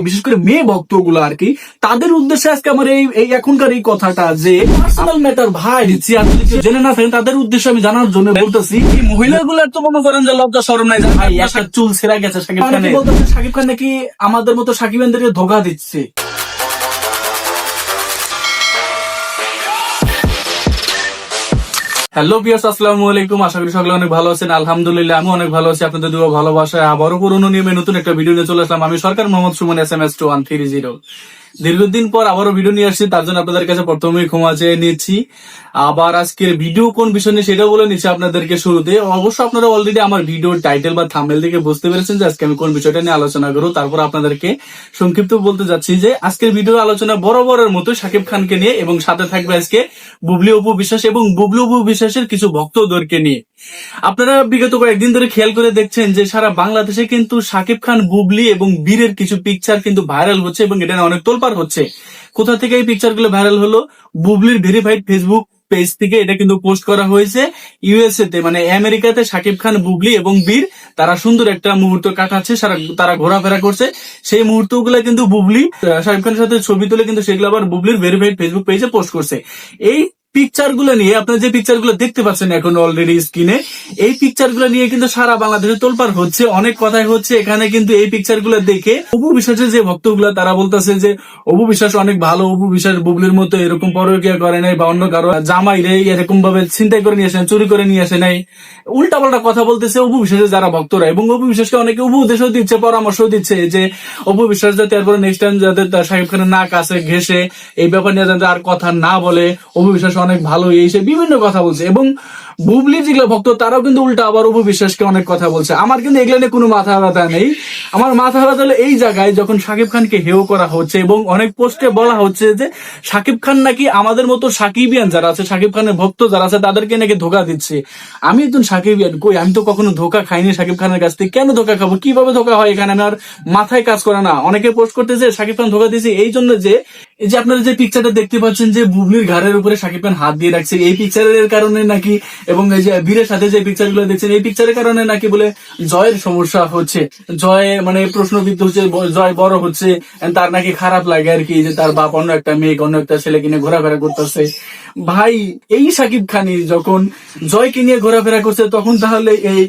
বিশেষ করে মেয়ে ভক্তগুলো আর কি তাদের উদ্দেশ্যে আজকে আমার এই এখনকার এই কথাটা যে পার্সোনাল ম্যাটার ভাই জেনে না থাকেন তাদের উদ্দেশ্যে আমি জানার জন্য বলতেছি। মহিলা মহিলাগুলোর তো মনে করেন যে লজ্জা সরম নাই ভাই একটা চুল ছেড়া গেছে সাকিব খানে বলতেছে সাকিব খান নাকি আমাদের মতো সাকিবেনদেরকে ধোকা দিচ্ছে? হ্যালো বিয়াস আসসালামু আলাইকুম। আশা করি সকলে অনেক ভালো আছেন। আলহামদুলিল্লাহ আমি অনেক ভালো আছি। আপনাদের দুয়া ভালোবাসায় আবারও পুরোনো নিয়মে নতুন একটা ভিডিও নিয়ে চলে আসলাম। আমি Sarkar Mohammad Suman S M S two one three zero দীর্ঘদিন পর আবারও ভিডিও নিয়ে আসছি, তার জন্য আপনাদের কাছে প্রথমেই ক্ষমা চেয়ে নিচ্ছি। আবার আজকের ভিডিও কোন বিষয় নিয়ে সেটাও বলে নিচ্ছি আপনাদেরকে শুরুতে। অবশ্য আপনারা অলরেডি আমার ভিডিওর টাইটেল বা থামেল থেকে বুঝতে পেরেছেন যে আজকে আমি কোন বিষয়টা নিয়ে আলোচনা করব। তারপর আপনাদেরকে সংক্ষিপ্ত বলতে যাচ্ছি যে আজকের ভিডিও আলোচনা বরাবরের মতো শাকিব খানকে নিয়ে এবং সাথে থাকবে আজকে বুবলি অপু বিশ্বাস এবং বুবলি অপু বিশ্বাসের কিছু ভক্তদেরকে নিয়ে। আপনারা বিগত কয়েকদিন ধরে খেয়াল করে দেখছেন যে সারা বাংলাদেশে কিন্তু শাকিব খান, বুবলি এবং বীরের কিছু পিকচার কিন্তু ভাইরাল হচ্ছে এবং এটা অনেক তোলপার হচ্ছে। কোথা থেকে এই পিকচারগুলো ভাইরাল হলো? বুবলির ভেরিফাইড ফেসবুক পেজ থেকে এটা কিন্তু পোস্ট করা হয়েছে। ইউএসএ তে মানে আমেরিকাতে শাকিব খান, বুবলি এবং বীর, তারা সুন্দর একটা মুহূর্ত কাটাচ্ছে, সারা- তারা ঘোরাফেরা করছে। সেই মুহূর্ত কিন্তু বুবলি শাকিব খানের সাথে ছবি তুলে কিন্তু সেগুলো আবার বুবলির ভেরিফাইড ফেসবুক পেজে পোস্ট করছে। এই পিকচারগুলো নিয়ে, আপনারা যে পিকচারগুলো দেখতে পাচ্ছেন এখন অলরেডি স্ক্রিনে এই পিকচারগুলো নিয়ে কিন্তু সারা বাংলাদেশে তোলপার হচ্ছে। অনেক কথাই হচ্ছে। এখানে কিন্তু এই পিকচারগুলো দেখে অপু বিশ্বাসের যে ভক্তগুলো তারা বলতেছে যে, অপু বিশ্বাস অনেক ভালো। অপু বিশ্বাস বুবলির মতো এরকম পরকিয়া করে নাই বা অন্য কারও জামাই রে এরকম ভাবে চিন্তাই করে নিয়ে আসে চুরি করে নিয়ে আসে নাই। উল্টা পাল্টা কথা বলতেছে অপু বিশ্বাসের যারা ভক্তরা। এবং অপু বিশ্বাসকে অনেকে উপদেশও দিচ্ছে, পরামর্শও দিচ্ছে যে, অপু বিশ্বাস যাতে এরপরে নেক্সট টাইম যাতে সাকিব খানের না কাছে ঘেসে এই ব্যাপার নিয়ে যাতে আর কথা না বলে, অপু বিশ্বাস অনেক ভালো এই সে বিভিন্ন কথা বলছে এবং বুবলি যেগুলো ভক্ত, তারাও কিন্তু উল্টা আবার অপু বিশ্বাসকে অনেক কথা বলছে। আমার কিন্তু এগুলো নিয়ে কোনো মাথা ব্যথা নেই। আমার মাথা ব্যথা হলো এই জায়গায় যখন সাকিব খানকে হেও করা হচ্ছে এবং অনেক পোস্টে বলা হচ্ছে যে, সাকিব খান নাকি আমাদের মতো সাকিবিয়ান যারা আছে, সাকিব খানের ভক্ত যারা আছে, তাদেরকে নাকি ধোকা দিচ্ছে। আমি একজন সাকিবিয়ান, কই, আমি তো কখনো ধোকা খাইনি সাকিব খানের কাছ থেকে। কেন ধোকা খাব? কীভাবে ধোকা হয় এখানে? আমার মাথায় কাজ করে না। অনেকে পোস্ট করতেছে, সাকিব খান ধোকা দিয়েছে। এই জন্য যে এই যে আপনারা যে পিকচারটা দেখতে পাচ্ছেন যে বুবলির ঘাড়ের উপরে সাকিব খান হাত দিয়ে রাখছে, এই পিকচারের কারণে নাকি এবং এই যে বীরের সাথে যে পিকচারগুলো দেখছেন, এই পিকচারের কারণে নাকি বলে জয়ের সমস্যা হচ্ছে। জয় মানে প্রশ্নবিদ্ধ হচ্ছে জয় বড় হচ্ছে তার নাকি খারাপ লাগে আর কি, যে তার বাপ অন্য একটা মেয়ে, অন্য একটা ছেলে কিনে ঘোরাফেরা করতেছে। ভাই, এই সাকিব খানি যখন জয়কে নিয়ে ঘোরাফেরা করছে, তখন তাহলে এই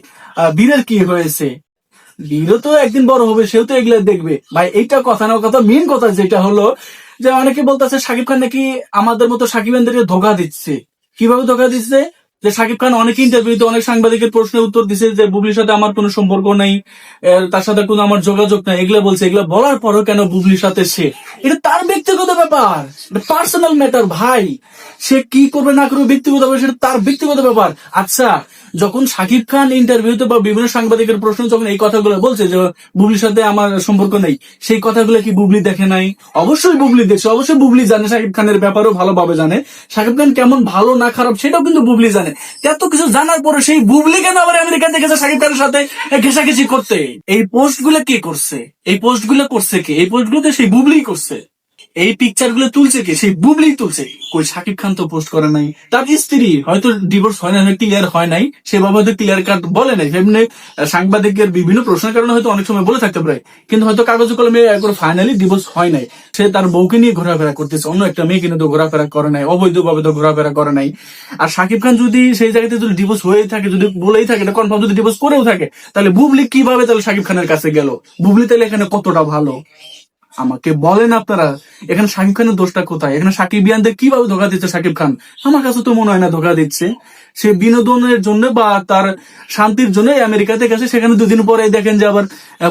বীরের কি হয়েছে? বীরও তো একদিন বড় হবে, সেও তো এগুলো দেখবে। ভাই, এইটা কথা না, কথা মেন কথা যেটা হলো যে অনেকে বলতেছে সাকিব খান নাকি আমাদের মতো সাকিবানদেরকে ধোকা দিচ্ছে। কীভাবে ধোকা দিচ্ছে? যে সাকিব খান অনেক ইন্টারভিউতে অনেক সাংবাদিকের প্রশ্নের উত্তর দিছে যে বুবলির সাথে আমার কোনো সম্পর্ক নাই তার সাথে কোনো আমার যোগাযোগ নাই, এগুলো বলছে। এগুলো বলার পরও কেন বুবলির সাথে সে? এটা তার ব্যক্তিগত ব্যাপার পার্সোনাল ম্যাটার ভাই। সে কি করবে না করবে ব্যক্তিগত ব্যাপার, সেটা তার ব্যক্তিগত ব্যাপার। আচ্ছা যখন সাকিব খান ইন্টারভিউতে বা বিভিন্ন সাংবাদিকের প্রশ্ন যখন এই কথাগুলো বলছে যে, বুবলির সাথে আমার সম্পর্ক নেই সেই কথাগুলো কি বুবলি দেখে নাই? অবশ্যই বুবলি দেখছে, অবশ্যই বুবলি জানে সাকিব খানের ব্যাপারও ভালোভাবে জানে। সাকিব খান কেমন ভালো না খারাপ সেটাও কিন্তু বুবলি জানে। এত কিছু জানার পরে সেই বুবলি কেন আবার আমেরিকা গেছে সাকিব খানের সাথে ঘেসাঘেসি করতে? এই পোস্টগুলো কে করছে? এই পোস্টগুলো করছে কে? এই পোস্ট গুলোতে সেই বুবলি করছে। এই পিকচারগুলো তুলছে কে? সেই বুবলি তুলছে। কই সাকিব খান তো পোস্ট করে নাই। তার স্ত্রী, হয়তো ডিভোর্স হয় না ক্লিয়ার হয় নাই। সে বাবদ ক্লিয়ার কাট বলে নাই। এমনি সাংবাদিকের বিভিন্ন প্রশ্নের কারণে হয়তো অনেক সময় বলে থাকতে পারে। কিন্তু হয়তো কাগজ কলমে একবার ফাইনালি ডিভোর্স হয় নাই। সে তার বউকে নিয়ে ঘোরাফেরা করতেছে। অন্য একটা মেয়ে কিন্তু ঘোরাফেরা করে নাই, অবৈধভাবে তো ঘোরাফেরা করে নাই। আর সাকিব খান যদি সেই জায়গাতে যদি ডিভোর্স হয়ে থাকে, যদি বলেই থাকে, এটা কনফার্ম যদি ডিভোর্স করেও থাকে, তাহলে বুবলি কীভাবে তাহলে সাকিব খানের কাছে গেল? বুবলি তাহলে এখানে কতটা ভালো? আমাকে বলেন আপনারা, এখানে সাকিব খানের দোষটা কোথায়? এখানে সাকিব ইয়ানদের কীভাবে ধোকা দিচ্ছে সাকিব খান? আমার কাছে তো মনে হয় না ধোকা দিচ্ছে। সে বিনোদনের জন্য বা তার শান্তির জন্য আমেরিকাতে গেছে, সেখানে দুদিন পরে দেখেন যে আবার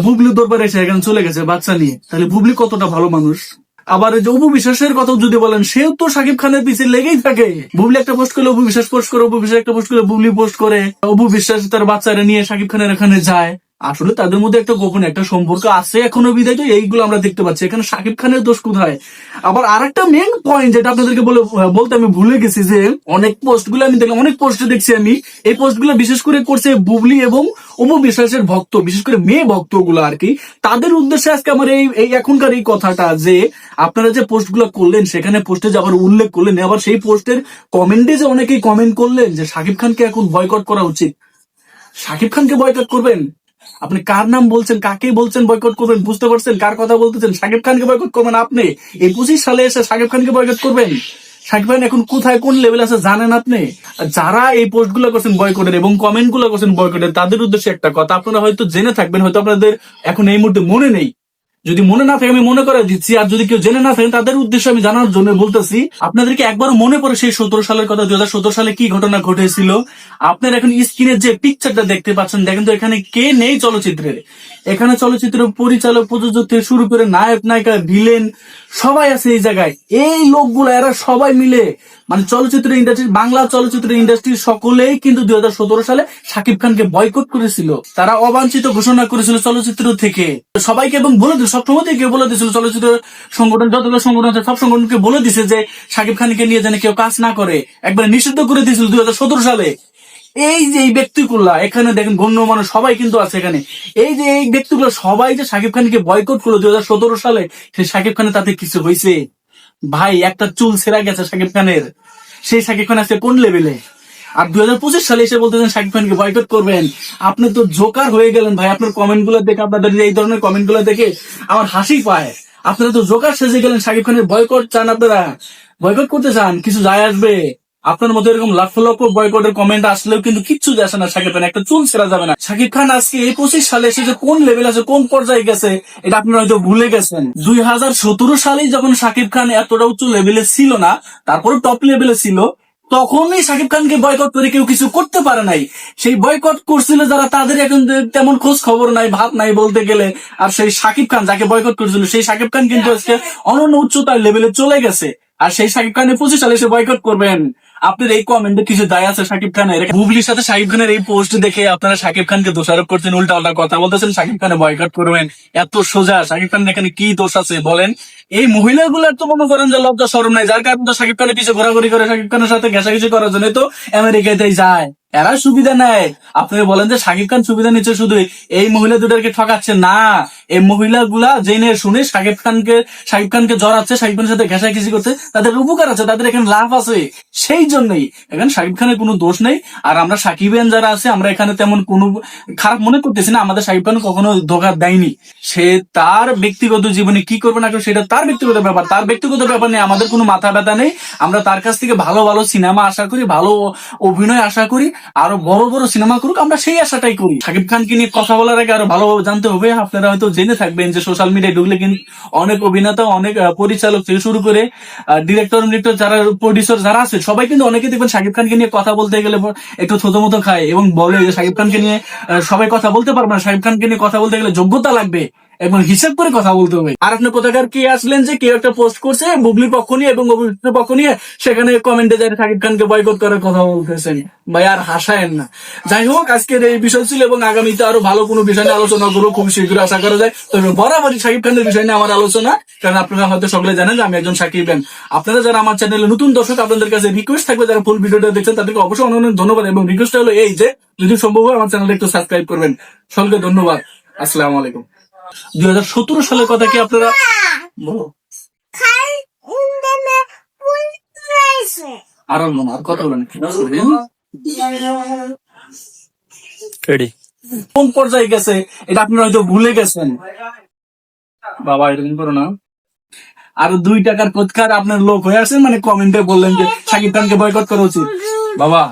বুবলি দরবারে এসে এখানে চলে গেছে বাচ্চা নিয়ে। তাহলে বুবলি কতটা ভালো মানুষ? আবার যে অপু বিশ্বাসের কথা যদি বলেন, সেও তো সাকিব খানের পিছিয়ে লেগেই থাকে। বুবলি একটা পোস্ট করলে অপু বিশ্বাস পোস্ট করে, অপু বিশ্বাস একটা পোস্ট করলে বুবলি পোস্ট করে। অপু বিশ্বাস তার বাচ্চারা নিয়ে সাকিব খানের এখানে যায়। আসলে তাদের মধ্যে একটা গোপন একটা সম্পর্ক আছে এখনও বিদায় এইগুলো আমরা দেখতে পাচ্ছি। এখানে সাকিব খানের দোষ কোথায়? আবার আর একটা মেন পয়েন্ট যেটা আপনাদেরকে বলে বলতে আমি ভুলে গেছি যে অনেক পোস্টগুলো আমি দেখলাম, অনেক পোস্ট দেখছি আমি। এই পোস্টগুলো বিশেষ করে করছে বুবলি এবং অপু বিশ্বাসের ভক্ত, বিশেষ করে মেয়ে ভক্তগুলো আর কি। তাদের উদ্দেশ্যে আজকে আমার এই এই এখনকার এই কথাটা যে আপনারা যে পোস্টগুলো করলেন, সেখানে পোস্টে যে আবার উল্লেখ করলেন আবার সেই পোস্টের কমেন্টে যে অনেকেই কমেন্ট করলেন যে সাকিব খানকে এখন বয়কট করা উচিত। সাকিব খানকে বয়কট করবেন? আপনি কার নাম বলছেন কাকে বলছেন বয়কট করবেন, বুঝতে পারছেন? কার কথা বলতেছেন? সাকিব খানকে বয়কট করবেন আপনি? এই পঁচিশ সালে এসে সাকিব খানকে বয়কট করবেন? সাকিব খান এখন কোথায়, কোন লেভেল আছে জানেন আপনি? যারা এই পোস্টগুলো করছেন বয়কটের এবং কমেন্টগুলো করছেন বয়কটের তাদের উদ্দেশ্যে একটা কথা, আপনারা হয়তো জেনে থাকবেন, হয়তো আপনাদের এখন এই মুহূর্তে মনে নেই। যদি মনে না থাকে, আমি মনে করে দিচ্ছি। আর যদি কেউ জেনে না থাকেন তাদের উদ্দেশ্যে আমি জানার জন্য বলতেছি, আপনাদেরকে একবার মনে পড়ে সেই সতেরো সালের কথা দুই হাজার সতেরো সালে কি ঘটনা ঘটেছিল? আপনার এখন স্ক্রিনের যে পিকচারটা দেখতে পাচ্ছেন, দেখেন তো এখানে কে নেই চলচ্চিত্রের। এখানে চলচ্চিত্র পরিচালক প্রযোজক থেকে শুরু করে নায়ক, নায়িকা, ভিলেন, সবাই আছে এই জায়গায়। এই লোকগুলো, এরা সবাই মিলে মানে চলচ্চিত্র ইন্ডাস্ট্রি বাংলা চলচ্চিত্র ইন্ডাস্ট্রি সকলেই কিন্তু দুই হাজার সতেরো সালে শাকিব খানকে বয়কট করেছিল। তারা অবাঞ্ছিত ঘোষণা করেছিল চলচ্চিত্র থেকে। সবাইকে এবং বলে দিল সবসময় থেকে বলে দিয়েছিল চলচ্চিত্র সংগঠন, যতগুলো সংগঠন আছে, সব সংগঠনকে বলে দিছে যে শাকিব খানকে নিয়ে যেন কেউ কাজ না করে। একবার নিষিদ্ধ করে দিয়েছিল দুই হাজার সতেরো সালে। এই যে এই ব্যক্তিগুলা, এখানে দেখেন গণ্য মানুষ সবাই কিন্তু আছে এখানে। এই যে এই ব্যক্তিগুলো, সবাই যে শাকিব খানকে বয়কট করল দুই হাজার সতেরো সালে, সেই শাকিব খানের তাতে কিছু হয়েছে ভাই, একটা চুল ছেঁড়া গেছে শাকিব খানের। সেই শাকিব খান আছে কোন লেভেলে আর দুই হাজার পঁচিশ সালে এসে বলতেছেন শাকিব খানকে বয়কট করবেন। আপনি তো জোকার হয়ে গেলেন ভাই, আপনার কমেন্টগুলো দেখে, আপনাদের এই ধরনের কমেন্টগুলো দেখে আমার হাসি পায়। আপনারা তো জোকার সেজে গেলেন শাকিব খানের বয়কট চান আপনারা? বয়কট করতে চান, কিছু যায় আসবে। আপনার মধ্যে এরকম লক্ষ লক্ষ বয়কটের কমেন্ট আসলেও কিন্তু কিচ্ছু আসে না শাকিব খান, একটা চুল ছেড়া যাবে না। শাকিব খান আজকে এই পঁচিশ সালে এসে যে কোন লেভেল আছে, কোন পর্যায়ে গেছে, এটা আপনারা হয়তো ভুলে গেছেন। দুই হাজার সতেরো সালেই যখন শাকিব খান এতটা উচ্চ লেভেলে ছিল না তারপরে টপ লেভেলে ছিল, তখনই শাকিব খানকে বয়কট করে কেউ কিছু করতে পারে নাই। সেই বয়কট করছিল যারা, তাদের এখন তেমন খোঁজ খবর নাই, ভাব নাই বলতে গেলে। আর সেই শাকিব খান যাকে বয়কট করেছিল, সেই শাকিব খান কিন্তু আজকে অনন্য উচ্চতার লেভেলে চলে গেছে। আর সেই শাকিব খানের পঁচিশ সালে এসে বয়কট করবেন। আপনার এই কমেন্টে কিছু দায় আছে সাকিব খানের? বুবলির সাথে সাকিব খানের এই পোস্ট দেখে আপনারা সাকিব খানকে দোষারোপ করছেন উল্টা উল্টা কথা বলতেছেন, সাকিব খানে বয়কট করবেন, এত সোজা। সাকিব খান এখানে কি দোষ আছে বলেন? এই মহিলাগুলার তো মনে করেন যে লজ্জা সরম নাই, যার কারণে তো শাকিব খানের পিছিয়ে ঘোরাঘুরি করে, সাকিব খানের সাথে ঘেঁষাঘেঁষি করার জন্য তো আমেরিকাতেই যায়। এরা সুবিধা নেয়। আপনি বলেন যে শাকিব খান সুবিধা নিচ্ছে শুধু এই মহিলা দুটাকে ঠকাচ্ছে না। এই মহিলাগুলা জেনে শুনে শাকিব খানকে শাকিব খানকে জড়াচ্ছে, শাকিব খানের সাথে ঘেঁষাঘেঁষি করছে, তাদের উপকার আছে, তাদের এখানে লাভ আছে। সেই জন্যই এখানে শাকিব খানের কোনো দোষ নেই। আর আমরা সাকিবেন যারা আছে, আমরা এখানে তেমন কোনো খারাপ মনে করতেছি না। আমাদের শাকিব খান কখনো ধোকা দেয়নি। সে তার ব্যক্তিগত জীবনে কি করবে না সেটা তার ব্যক্তিগত ব্যাপার। তার ব্যক্তিগত ব্যাপার নেই আমাদের কোনো মাথা ব্যথা নেই। আমরা তার কাছ থেকে ভালো ভালো সিনেমা আশা করি, ভালো অভিনয় আশা করি। আরও বড় বড় সিনেমা করুক, আমরা সেই আশাটাই করি। শাকিব খানকে নিয়ে কথা বলার আগে আরও ভালোভাবে জানতে হবে। আপনারা হয়তো জেনে থাকবেন যে সোশ্যাল মিডিয়ায় ঢুকলে কিন্তু অনেক অভিনেতা, অনেক পরিচালক থেকে শুরু করে ডিরেক্টর ডিরেক্টর যারা প্রডিউসার যারা আছে, সবাই কিন্তু অনেকে দেখবেন শাকিব খানকে নিয়ে কথা বলতে গেলে একটু থতো মতো খায় এবং বলে যে শাকিব খানকে নিয়ে সবাই কথা বলতে পারবে না। শাকিব খানকে নিয়ে কথা বলতে গেলে যোগ্যতা লাগবে। এবং হিসাব করে কথা বলতে হবে। আর আপনি কোথাকার কে আসলেন যে কেউ একটা পোস্ট করছে, বুবলির পক্ষ নিয়ে এবং অভিনেত্রীর পক্ষ নিয়ে, সেখানে কমেন্টে যায় শাকিব খানকে বয়কট করার কথা বলতেছেন। ভাই, আর হাসায়েন না। যাই হোক, আজকের এই বিষয় ছিল এবং আগামীতে আরও ভালো কোনো বিষয় নিয়ে আলোচনা করব, খুব শীঘ্রই আশা করা যায়। তবে বরাবরই শাকিব খানের বিষয় নিয়ে আমার আলোচনা, কারণ আপনারা হয়তো সকলে জানেন যে আমি একজন সাকিব খান। আপনারা যারা আমার চ্যানেলে নতুন দর্শক, আপনাদের কাছে রিকোয়েস্ট থাকবে যারা ফুল ভিডিওটা দেখছেন, তাদেরকে অবশ্যই অনেক অনেক ধন্যবাদ। এবং রিকোয়েস্ট হলো এই যে, যদি সম্ভব হয় আমার চ্যানেলটা একটু সাবস্ক্রাইব করবেন। সকলকে ধন্যবাদ। আসসালামু আলাইকুম। দুই হাজার সতেরো সালের কথা কি আপনারা বলো. আর বলব আর কথা বলেন কোন পর্যায়ে গেছে? এটা আপনারা হয়তো ভুলে গেছেন। বাবা এরকম করো না। আর দুই টাকার কোৎকার আপনার লোক হয়ে আছেন মানে কমেন্টে বললেন যে শাকিব খানকে বয়কট করা উচিত। বাবা